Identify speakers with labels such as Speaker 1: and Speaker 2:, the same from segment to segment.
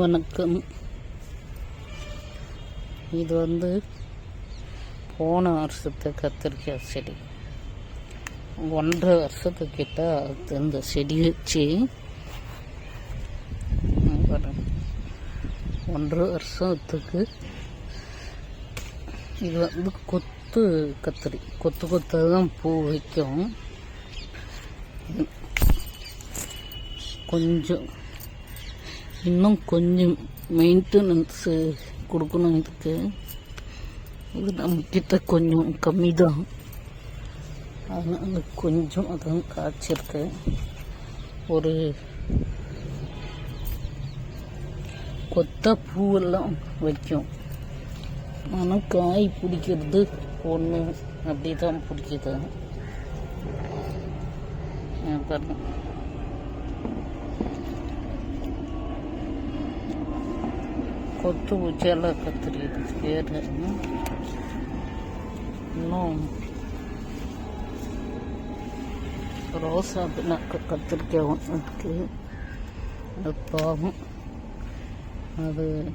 Speaker 1: வணக்கம். இது வந்து போன வருஷத்து கத்திரிக்காய் செடி. ஒன்றரை வருஷத்துக்கிட்ட இந்த செடி வச்சு ஒன்றரை வருஷத்துக்கு இது வந்து கொத்து கத்திரி. கொத்து கொத்தாக தான் பூ வைக்கும். கொஞ்சம் இன்னும் கொஞ்சம் மெயின்டெனன்ஸ் கொடுக்கணும் இதுக்கு. இது நம்மக்கிட்ட கொஞ்சம் கம்மி தான் அதனால் கொஞ்சம் அதான் காய்ச்சிருக்கு. ஒரு கொத்த பூவெல்லாம் வைக்கும். ஆனால் காய் பிடிக்கிறது ஒன்று அப்படி தான் பிடிக்குது. ஆ, கொத்து உச்சால கத்திரி பேர் இன்னும் ரோசா பின்னாக்க கத்திரிக்காய் ஒன்று இருக்குது அது பாவம். அது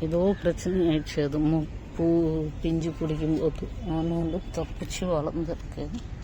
Speaker 1: ஏதோ பிரச்சனை ஆயிடுச்சு அது மு- பூ பிஞ்சு பிடிக்கும்போது. ஆனால் வந்து தப்பிச்சு வளர்ந்துருக்கேன்.